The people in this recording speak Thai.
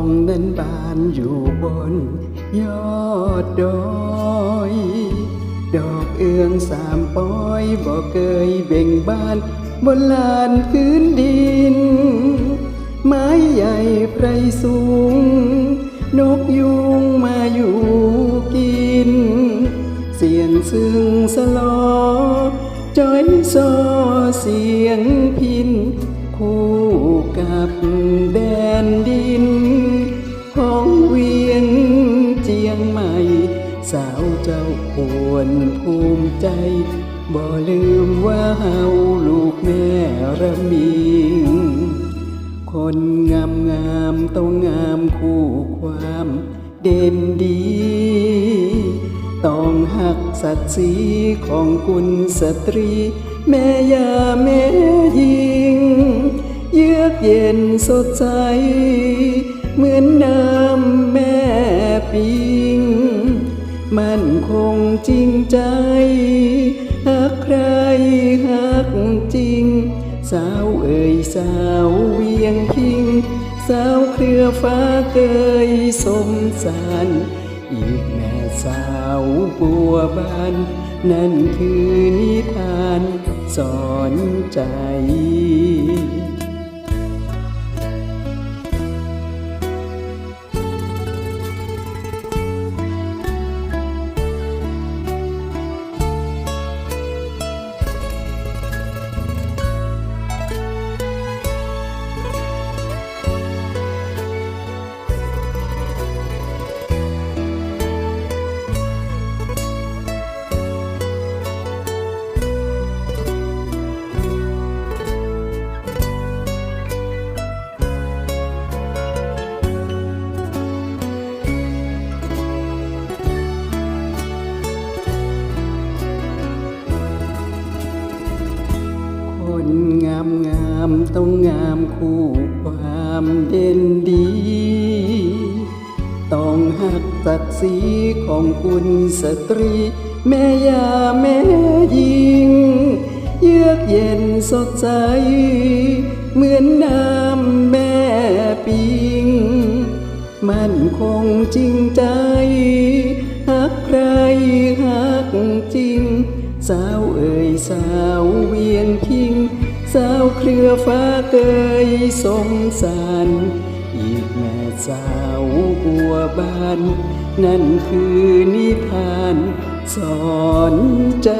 องนั้นบานอยู่บน ยอดดอย ดอกเอื้องสามปอยบ่เคยเบ่งบาน บนลานพื้นดิน ไม้ใหญ่ไพรสูง นกยุงมาอยู่กิน เสียงซึ่งสลอจอยซอเสียงพิน คู่กับแด เจ้าควรภูมิใจ บ่ลืมว่าเฮาลูกแม่ระมิง คนงามงามๆต้องงามคู่ความเด่นดี ต้องหักศักดิ์ศรีของคุณสตรี แม่ยาแม่ยิง เยือกเย็นสดใส เหมือนน้ำแม่ปิง มันคงจริงใจ หากใครหักจริง สาวเอ่ยสาวเวียงพิง สาวเครือฟ้าเกยสมสารอีกแม่สาวบัวบาน นั่นคือนิทานสอนใจามงามต้องงามคู่ความเด่นดี ต้องหักศักดิ์ศรีของคุณสตรี แม่ยาแม่ยิง เยือกเย็นสดใส เหมือนน้ำแม่ปิง มันคงจริงใจหักใครหักจริง สาวเอ่ยสาวเวียงพิง สาวเครือฟ้าเกยสงสารอีกแม่สาวบัวบาน นั่นคือนิทานสอนใจ